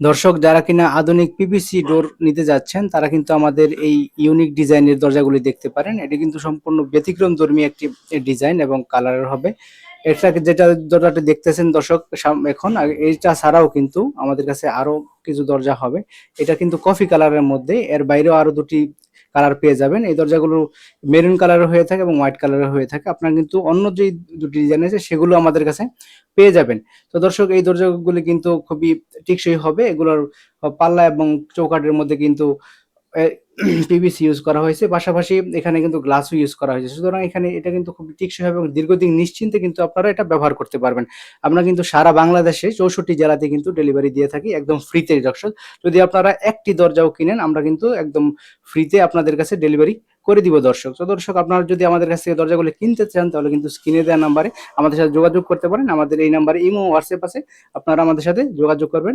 দর্শক, যারা কিনা আধুনিক পিপিসি ডোর নিতে যাচ্ছেন, তারা কিন্তু আমাদের এই ইউনিক ডিজাইনের দরজাগুলি দেখতে পারেন। এটি কিন্তু সম্পূর্ণ ব্যতিক্রম ধর্মী একটি ডিজাইন এবং কালারের হবে। এটা যেটা দরজাটি দেখতেছেন দর্শক এখন এইটা ছাড়াও কিন্তু আমাদের কাছে আরও কিছু দরজা হবে। এটা কিন্তু কফি কালারের মধ্যে। এর বাইরেও আরও দুটি কালার পেয়ে যাবেন। এই দরজাগুলো মেরুন কালারের হয়ে থাকে এবং হোয়াইট কালারের হয়ে থাকে। আপনার কিন্তু অন্য যে দুটি ডিজাইন আছে, সেগুলো আমাদের কাছে পেয়ে যাবেন। তো দর্শক, এই দরজাগুলি কিন্তু খুবই টেকসই হবে। এগুলোর পাল্লা এবং চৌকাটের মধ্যে কিন্তু পিভিসি ইউজ করা হয়েছে। পাশাপাশি এখানে কিন্তু গ্লাসও ইউজ করা হয়েছে। সুতরাং এখানে এটা কিন্তু খুব টেকসই হবে এবং দীর্ঘদিন নিশ্চিন্তে কিন্তু আপনারা এটা ব্যবহার করতে পারবেন। আমরা কিন্তু সারা বাংলাদেশে চৌষট্টি জেলাতে কিন্তু ডেলিভারি দিয়ে থাকি একদম ফ্রিতে দর্শক যদি আপনারা একটি দরজাও কিনেন, আমরা কিন্তু একদম ফ্রিতে আপনাদের কাছে ডেলিভারি করে দিব দর্শক। তো দর্শক, আপনারা যদি আমাদের কাছ থেকে দরজাগুলো কিনতে চান, তাহলে কিন্তু স্ক্রিনে দেওয়া নাম্বারে আমাদের সাথে যোগাযোগ করতে পারেন। আমাদের এই নাম্বারে ইমো হোয়াটসঅ্যাপ আছে। আপনারা আমাদের সাথে যোগাযোগ করবেন।